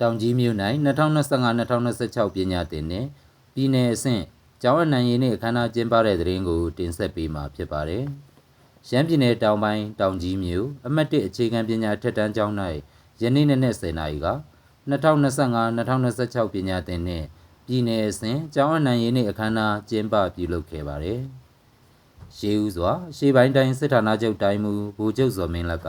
တောင်ကြီးမြို့၌2025-2026ပညာသင်နှင့်ပြည်내အဆင့်ကျောင်းအနှံရေးနှင့်အခမ်းအနားကျင်းပတဲ့တဲ့ရင်ကိုတင်ဆက်ပေးမှာဖြစ်ပါတယ်။ရှမ်းပြည်နယ်တောင်ပိုင်းတောင်ကြီးမြို့အမှတ်1အခြေခံပညာထက်တန်းကျောင်း၌ယနေ့နေ့နဲ့10နာရီက2025-2026ပညာသင်နှင့်ပြည်내အဆင့်ကျောင်းအနှံရေးနှင့်အခမ်းအနားကျင်းပပြုလုပ်ခဲ့ပါတယ်။ရှေးဦးစွာရှေးပိုင်းတိုင်းစစ်ဌာနချုပ်တိုင်းမူဗိုလ်ချုပ်စော်မင်းလက်က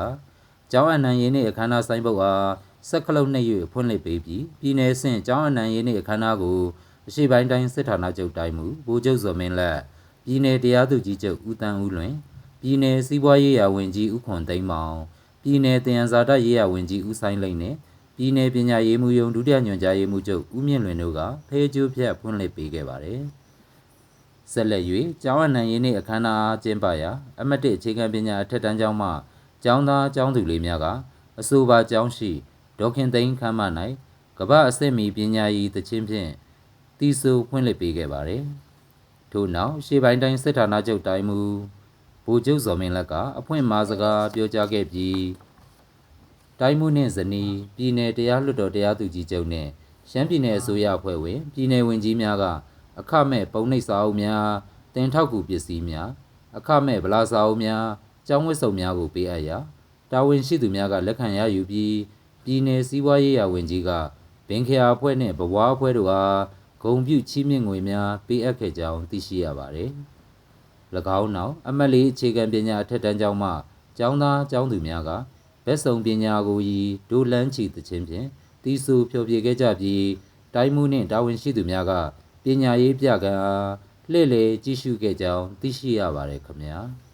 ကျောင်းအနှံရေးနှင့်အခမ်းအနားဆိုင်ပုတ်အား စက်ကလုံးနှိပ်၍ဖွင့်လှစ်ပေးပြီးပြည်내ဆင့်ကျောင်းအနှံရေးနှင့်အခမ်းအနားကိုအရှိပိုင်းတိုင်းစစ်ဌာနချုပ်တိုင်းမူဗိုလ်ချုပ်စော်မင်းလက်ပြည်내တရားသူကြီးချုပ်ဦးတန်းဦးလွင်ပြည်내စီးပွားရေးရာဝန်ကြီးဦးခွန်သိန်းမောင်ပြည်내တင်ရန်ဇာတရေးရာဝန်ကြီးဦးဆိုင်လိမ့်နှင့်ပြည်내ပညာရေးမှူးရုံးဒုတိယညွှန်ကြားရေးမှူးချုပ်ဦးမြင့်လွင်တို့ကဖေးကျိုးဖြတ်ဖွင့်လှစ်ပေးခဲ့ပါတယ်ဆက်လက်၍ကျောင်းအနှံရေးနှင့်အခမ်းအနားကျင်းပရာအမတ်တစ်အခြေခံပညာအထက်တန်းကျောင်းမှကျောင်းသားကျောင်းသူလေးများကအဆိုပါကျောင်းရှိ ဒေါခင်သိန်းခမ်းမ၌ကမ္ဘာအဆင့်မီပညာရေးတခြင်းဖြင့်တီဆိုဖွင့်လှစ်ပေးခဲ့ပါတယ်။ထို့နောက်ရှေ့ပိုင်းတိုင်းစစ်ဌာနချုပ်တိုင်းမူဗိုလ်ချုပ်ဇော်မင်းလက်ကအဖွင့်မှာစကားပြောကြားခဲ့ပြီးတိုင်းမှုနှင့်ဇနီးပြည်내တရားလွှတ်တော်တရားသူကြီးချုပ်နှင့်ရှမ်းပြည်နယ်အစိုးရအဖွဲ့ဝင်ပြည်내ဝန်ကြီးများကအခမဲ့ပုံနှိပ်စာအုပ်များတင်ထောက်ကူပစ္စည်းများအခမဲ့ဗလာစာအုပ်များကျောင်းဝတ်စုံများကိုပေးအပ်ရာတာဝန်ရှိသူများကလက်ခံရယူပြီး ပြည်내စီးပွားရေးရာဝန်ကြီးကဘင်ခရာအဖွဲ့နှင့်ဘဝအဖွဲ့တို့အားဂုံပြုချီးမြှင့်ငွေများပေးအပ်ခဲ့ကြောင်းသိရှိရပါသည်။၎င်းနောက်အမတ်လေးအခြေခံပညာအထက်တန်းကျောင်းမှကျောင်းသားကျောင်းသူများကဘက်စုံပညာကိုဤဒိုလန်းချီသခြင်းဖြင့်တီးဆူဖျော်ဖြေခဲ့ကြပြီးတိုင်းမှုနှင့်တာဝန်ရှိသူများကပညာရေးပြကံအားလှည့်လည်ကြည့်ရှုခဲ့ကြောင်းသိရှိရပါတယ်ခင်ဗျာ။